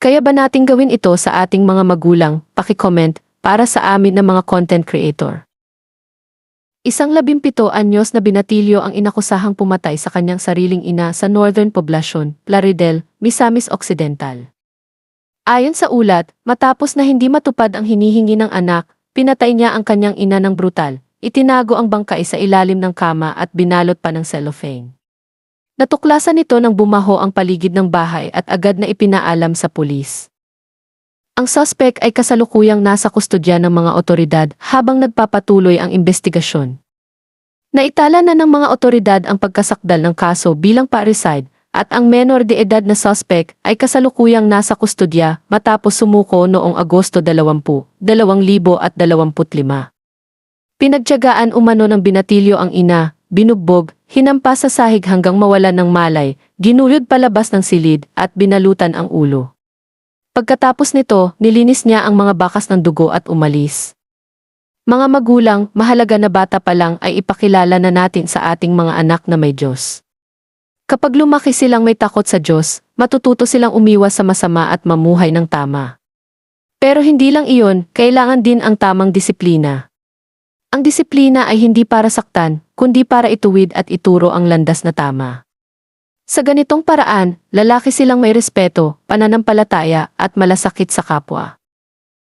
Kaya ba nating gawin ito sa ating mga magulang, paki-comment, para sa amin na mga content creator. Isang labimpito anyos na binatilyo ang inakusahang pumatay sa kanyang sariling ina sa Northern Poblacion, Plaridel, Misamis Occidental. Ayon sa ulat, matapos na hindi matupad ang hinihingi ng anak, pinatay niya ang kanyang ina ng brutal, itinago ang bangkay sa ilalim ng kama at binalot pa ng cellophane. Natuklasan nito nang bumaho ang paligid ng bahay at agad na ipinaalam sa pulis. Ang suspect ay kasalukuyang nasa kustodya ng mga otoridad habang nagpapatuloy ang investigasyon. Naitala na ng mga otoridad ang pagkasakdal ng kaso bilang parricide at ang menor de edad na suspect ay kasalukuyang nasa kustodya matapos sumuko noong Agosto 20, 2025. Pinagtiyagaan umano ng binatilyo ang ina, binugbog, hinampas sa sahig hanggang mawalan ng malay, ginuyod palabas ng silid at binalutan ang ulo. Pagkatapos nito, nilinis niya ang mga bakas ng dugo at umalis. Mga magulang, mahalaga na bata pa lang ay ipakilala na natin sa ating mga anak na may Diyos. Kapag lumaki silang may takot sa Diyos, matututo silang umiwas sa masama at mamuhay ng tama. Pero hindi lang iyon, kailangan din ang tamang disiplina. Ang disiplina ay hindi para saktan, kundi para ituwid at ituro ang landas na tama. Sa ganitong paraan, lalaki silang may respeto, pananampalataya at malasakit sa kapwa.